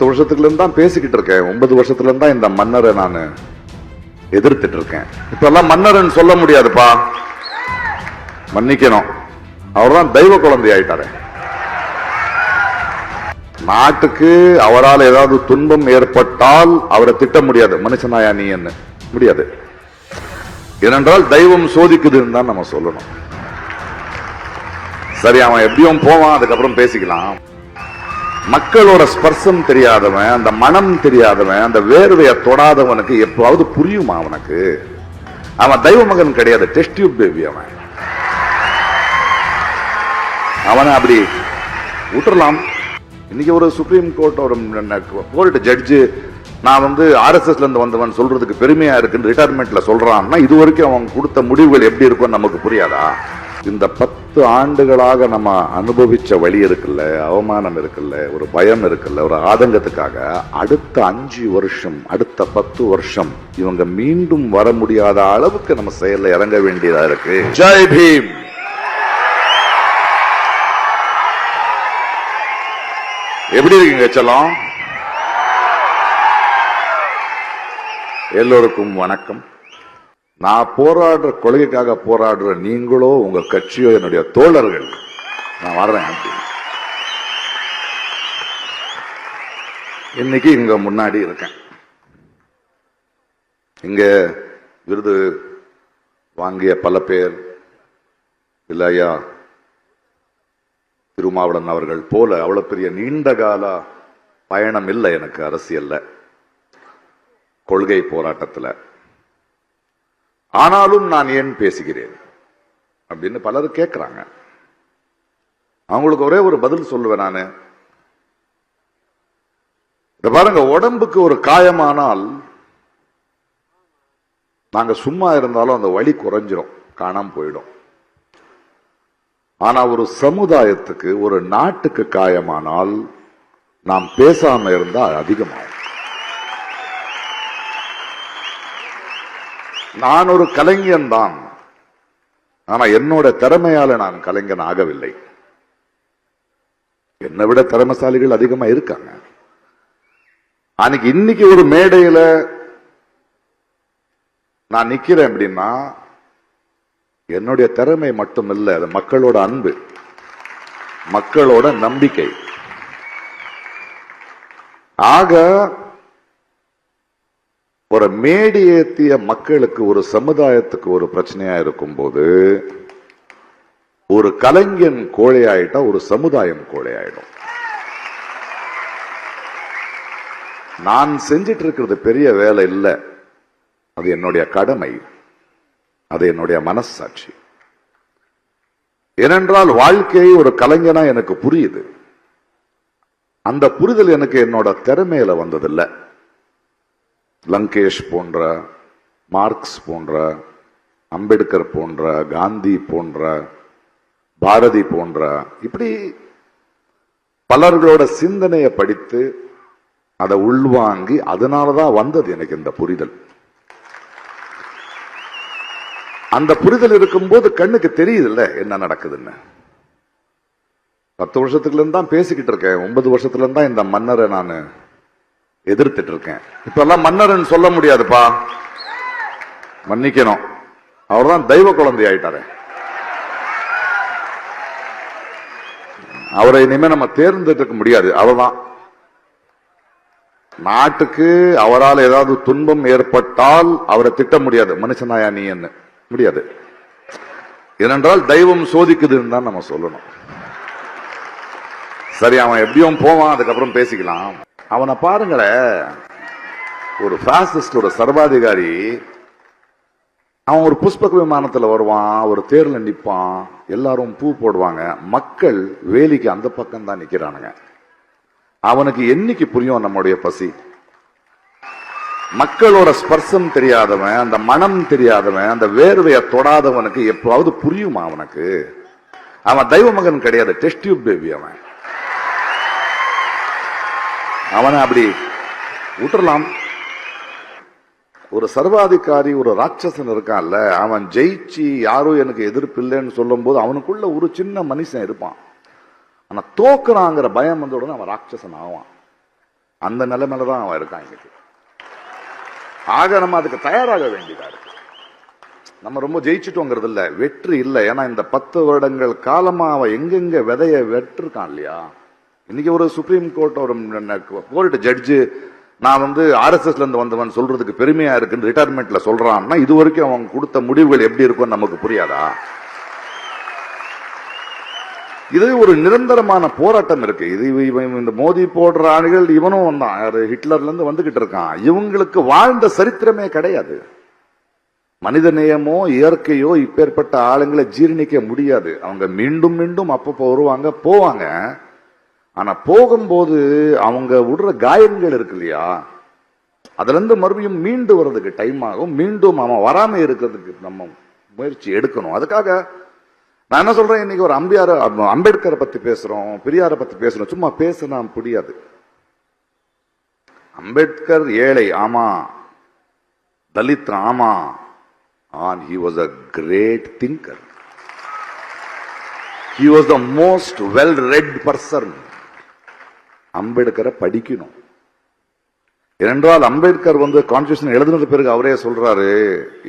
பத்து வருஷத்துல இருந்து தான் பேசிக்கிட்டு இருக்கேன். ஒன்பது வருஷத்துல இருந்து தான் இந்த மன்னரை நான் எதிர்த்துட்டு இருக்கேன் இப்ப எல்லாம் மன்னர்னு சொல்ல முடியாதுப்பா. மன்னிக்கணும். அவர் தான் தெய்வ குழந்தை ஆயிட்டாரு. நாட்டுக்கு அவரால் ஏதாவது துன்பம் ஏற்பட்டால் அவரை திட்ட முடியாது. மனுஷனாயா நீ என்ன? முடியாது. ஏனென்றால் தெய்வம் சோதிக்குதுன்னு தான் நம்ம சொல்லணும். சரி அவன் எப்படியும் போவான் அதுக்கப்புறம் பேசிக்கலாம். மக்களோட ஸ்பர்சம் தெரியாதவன் அந்த மனம் தெரியாதவன் அந்த வேர்வையை தொடாதவனுக்கு எப்பவாவது புரியுமா அவனுக்கு? அவன் தெய்வ மகன் கிடையாது டெஸ்ட் டியூப் பேபி அவன். அவனை அப்படி விட்டுறலாம். இன்னைக்கு ஒரு சுப்ரீம் கோர்ட் ஒரு கோர்ட் ஜட்ஜு நான் வந்து ஆர்எஸ்எஸ்ல இருந்து வந்தவன் சொல்றதுக்கு பெருமையா இருக்குன்னு ரிட்டையர்மெண்ட்ல சொல்றான்னா இது வரைக்கும் அவன் கொடுத்த முடிவுகள் எப்படி இருக்கும் நமக்கு புரியாதா? இந்த பத்து ஆண்டுகளாக நம்ம அனுபவிச்ச வழி இருக்குல்ல அவமானம் இருக்குல்ல ஒரு பயம் இருக்குல்ல ஒரு ஆதங்கத்துக்காக அடுத்த அஞ்சு வருஷம் அடுத்த பத்து வருஷம் இவங்க மீண்டும் வர முடியாத அளவுக்கு நம்ம செயல்ல இறங்க வேண்டியதா இருக்கு. ஜெய் பீம்! எப்படி இருக்கீங்க செல்லம்? எல்லோருக்கும் வணக்கம். நான் போராடுற கொள்கைக்காக போராடுற நீங்களோ உங்க கட்சியோ என்னுடைய தோழர்கள். நான் வர்றேன் இன்னைக்கு இங்க முன்னாடி இருக்கேன். இங்க விருது வாங்கிய பல பேர் இல்லையா திருமாவளன் அவர்கள் போல அவ்வளவு பெரிய நீண்ட கால பயணம் இல்லை எனக்கு அரசியல்ல. கொள்கை போராட்டத்துல. ஆனாலும் நான் ஏன் பேசுகிறேன்? அப்படின்னு பலர் கேட்கிறாங்க அவங்களுக்கு ஒரே ஒரு பதில் சொல்லுவேன் நானு. இதை பாருங்க உடம்புக்கு ஒரு காயமானால் நாங்க சும்மா இருந்தாலும் அந்த வலி குறைஞ்சிரும் காணாம போயிடும். ஆனா ஒரு சமுதாயத்துக்கு ஒரு நாட்டுக்கு காயமானால் நாம் பேசாம இருந்தா அதிகமாகும். நான் ஒரு கலைஞன் தான். ஆனா என்னோட திறமையால நான் கலைஞன் ஆகவில்லை. என்னை விட திறமசாலிகள் அதிகமா இருக்காங்க. அன்னைக்கு இன்னைக்கு ஒரு மேடையில நான் நிக்கிறேன் அப்படின்னா என்னுடைய திறமை மட்டும் இல்ல அது மக்களோட அன்பு மக்களோட நம்பிக்கை. ஆக ஒரு மேடி ஏத்திய மக்களுக்கு ஒரு சமுதாயத்துக்கு ஒரு பிரச்சனையா இருக்கும் போது ஒரு கலைஞன் கோழையாயிட்டா ஒரு சமுதாயம் கோழையாயிடும். நான் செஞ்சிட்டு இருக்கிறது பெரிய வேலை இல்லை. அது என்னுடைய கடமை. அது என்னுடைய மனசாட்சி. ஏனென்றால் வாழ்க்கையை ஒரு கலைஞனா எனக்கு புரியுது. அந்த புரிதல் எனக்கு என்னோட திறமையில வந்ததில்லை. லங்கேஷ் போன்ற மார்க்ஸ் போன்ற அம்பேத்கர் போன்ற காந்தி போன்ற பாரதி போன்ற இப்படி பலர்களோட சிந்தனையை படித்து அதை உள்வாங்கி அதனாலதான் வந்தது எனக்கு இந்த புரிதல். அந்த புரிதல் இருக்கும்போது கண்ணுக்கு தெரியுதுல்ல என்ன நடக்குதுன்னு. பத்து வருஷத்துல இருந்து தான் பேசிக்கிட்டு இருக்கேன். ஒன்பது வருஷத்துல இருந்து தான் இந்த மன்னரை நான் எதிர்த்துட்டு இருக்கேன் இப்ப எல்லாம் மன்னர்னு சொல்ல முடியாதுப்பா. மன்னிக்கணும். அவர்தான் தெய்வ குழந்தை ஆயிட்டாரு. அவரை இனிமே நம்ம தேர்ந்தெடுக்க முடியாது. அவர்தான். நாட்டுக்கு அவரால் ஏதாவது துன்பம் ஏற்பட்டால் அவரை திட்ட முடியாது. மனுஷனாயா நீ என்ன? முடியாது. ஏனென்றால் தெய்வம் சோதிக்குதுன்னு தான் நம்ம சொல்லணும். சரி அவன் எப்படியும் போவான் அதுக்கப்புறம் பேசிக்கலாம். அவனை பாருங்களேன் ஒரு பாசிஸ்டோட சர்வாதிகாரி அவன் ஒரு புஷ்பக விமானத்தில் வருவான் ஒரு தேரில் நிற்பான் எல்லாரும் பூ போடுவாங்க. மக்கள் வேலிக்கு அந்த பக்கம் தான் நிற்கிறானுங்க அவனுக்கு என்னைக்கு புரியும் நம்முடைய பசி? மக்களோட ஸ்பர்சம் தெரியாதவன் அந்த மனம் தெரியாதவன் அந்த வேர்வையை தொடாதவனுக்கு எப்பவாவது புரியுமா அவனுக்கு? அவன் தெய்வ மகன் கிடையாது டெஸ்ட் பேபி அவன். அவனை அப்படி விட்டுறலாம் ஒரு சர்வாதிகாரி ஒரு ராட்சசன் இருக்கான்ல அவன் ஜெயிச்சு யாரும் எனக்கு எதிர்ப்பு இல்லைன்னு சொல்லும் போது அவனுக்குள்ள ஒரு சின்ன மனுஷன் இருப்பான். ஆனா தோக்குறாங்கிற பயம் வந்த உடனே அவன் ராட்சசன் ஆவான். அந்த நிலைமையில தான் அவன் இருக்கான் இன்னைக்கு ஆக நம்ம அதுக்கு தயாராக வேண்டியதா இருக்கு. நம்ம ரொம்ப ஜெயிச்சுட்டோங்கிறது இல்லை வெற்றி இல்லை. ஏன்னா இந்த பத்து வருடங்கள் காலமா அவன் எங்கெங்க விதைய வெற்றிருக்கான் இல்லையா? இன்னைக்கு ஒரு சுப்ரீம் கோர்ட் ஒரு கோர்ட் ஜட்ஜு நான் வந்து ஆர்எஸ்எஸ்ல இருந்து வந்தவன் சொல்றதுக்கு பெருமையா இருக்குன்னு ரிட்டையர்மெண்ட்ல சொல்றான்னா இது வரைக்கும் அவங்க கொடுத்த முடிவுகள் எப்படி இருக்கும்னு நமக்கு புரியாதா? இது ஒரு நிரந்தரமான போராட்டம் இருக்கு. இது இவன் இந்த மோதி போடுற ஆணிகள் இவனும் வந்தான். யாரு ஹிட்லர்ல இருந்து வந்துகிட்டு இருக்கான். இவங்களுக்கு வாழ்ந்த சரித்திரமே கிடையாது. மனித நேயமோ இயற்கையோ இப்பேற்பட்ட ஆளுங்களை ஜீரணிக்க முடியாது. அவங்க மீண்டும் மீண்டும் அப்பப்போ வருவாங்க போவாங்க. ஆனா போகும்போது அவங்க விடுற காயங்கள் இருக்கு இல்லையா? அதுல இருந்து மறுபடியும் மீண்டு வர்றதுக்கு டைம் ஆகும். மீண்டும் அவன் வராம இருக்கிறதுக்கு நம்ம முயற்சி எடுக்கணும். அதுக்காக நான் என்ன சொல்றேன்? இன்னைக்கு ஒரு அம்பியார அம்பேத்கரை பத்தி பேசுறோம் பெரியாரை பத்தி பேசுறோம். சும்மா பேசினா புரியாது. அம்பேத்கர் ஏழை ஆமா. தலித் ஆமா. And he was a great thinker he was the most well read person அம்பேத்கரை படிக்கணும். ஏனென்றால் அம்பேத்கர் வந்து கான்ஸ்டியூஷன் எழுதினது பிறகு அவரே சொல்றாரு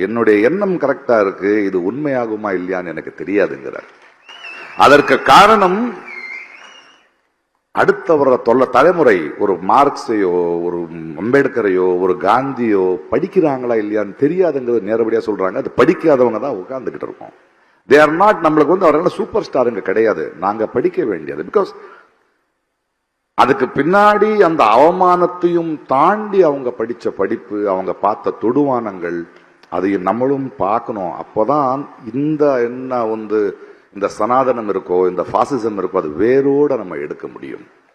என்னுடைய எண்ணம் கரெக்டா இருக்கு இது உண்மையாகுமா இல்லையான்னு எனக்கு தெரியாதுங்கிறார். அதற்கு காரணம் அடுத்த வர தொல்ல தலைமுறை ஒரு மார்க்ஸையோ ஒரு அம்பேத்கரையோ ஒரு காந்தியோ படிக்கிறாங்களா இல்லையான்னு தெரியாதுங்கிறது நேரடியாக சொல்றாங்க. அது படிக்காதவங்க தான் உட்கார்ந்துகிட்டு இருக்கோம். தே ஆர் நாட் நம்மளுக்கு வந்து அவர்கள் சூப்பர் ஸ்டாருங்க கிடையாது. நாங்க படிக்க வேண்டியது. பிகாஸ் அதுக்கு பின்னாடி அந்த அவமானத்தையும் தாண்டி அவங்க படித்த படிப்பு அவங்க பார்த்த தொடுவானங்கள் அதையும் நம்மளும் பார்க்கணும். அப்போதான் இந்த என்ன வந்து இந்த சனாதனம் இருக்கோ இந்த ஃபாசிசம் இருக்கோ அது வேரோட நம்ம எடுக்க முடியும்.